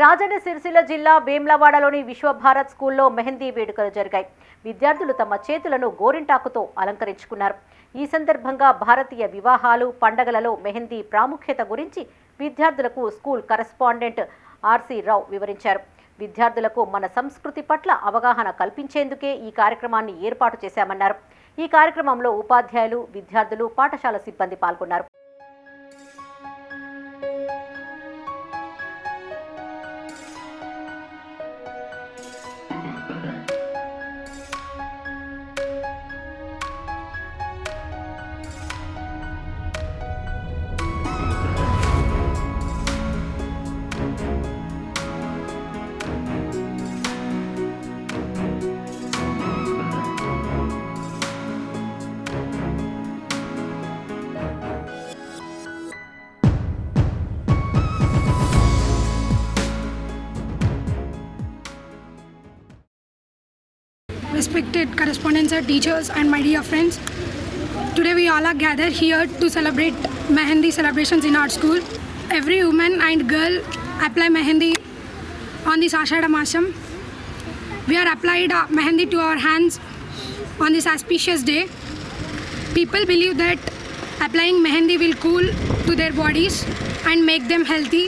రాజన్న సిరిసిల్ల జిల్లా వేమ్లవాడలోని విశ్వభారత్ స్కూల్లో మెహందీ వేడుకలు జరిగాయి. విద్యార్థులు తమ చేతులను గోరింటాకుతో అలంకరించుకున్నారు. ఈ సందర్భంగా భారతీయ వివాహాలు పండగలలో మెహందీ ప్రాముఖ్యత గురించి విద్యార్థులకు స్కూల్ కరెస్పాండెంట్ ఆర్సి రావు వివరించారు. విద్యార్థులకు మన సంస్కృతి పట్ల అవగాహన కల్పించేందుకే ఈ కార్యక్రమాన్ని ఏర్పాటు చేశామన్నారు. ఈ కార్యక్రమంలో ఉపాధ్యాయులు విద్యార్థులు పాఠశాల సిబ్బంది పాల్గొన్నారు. Respected correspondents teachers and my dear friends. Today we all are gathered here to celebrate mehendi celebrations in our school. Every woman and girl apply mehendi on this ashada masam we are applied mehendi to our hands on this auspicious day. People believe that applying mehendi will cool to their bodies and make them healthy.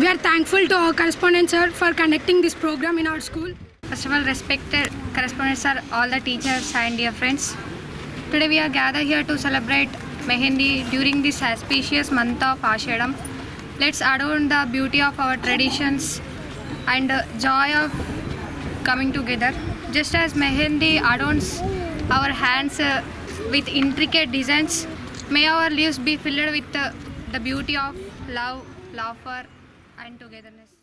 We are thankful to our correspondent sir for conducting this program in our school First of all, respected correspondents are all the teachers and dear friends. Today we are gathered here to celebrate Mehendi during this auspicious month of Ashadam. Let's adorn the beauty of our traditions and uh, joy of coming together. Just as Mehendi adorns our hands uh, with intricate designs, may our lives be filled with uh, the beauty of love, laughter, and togetherness.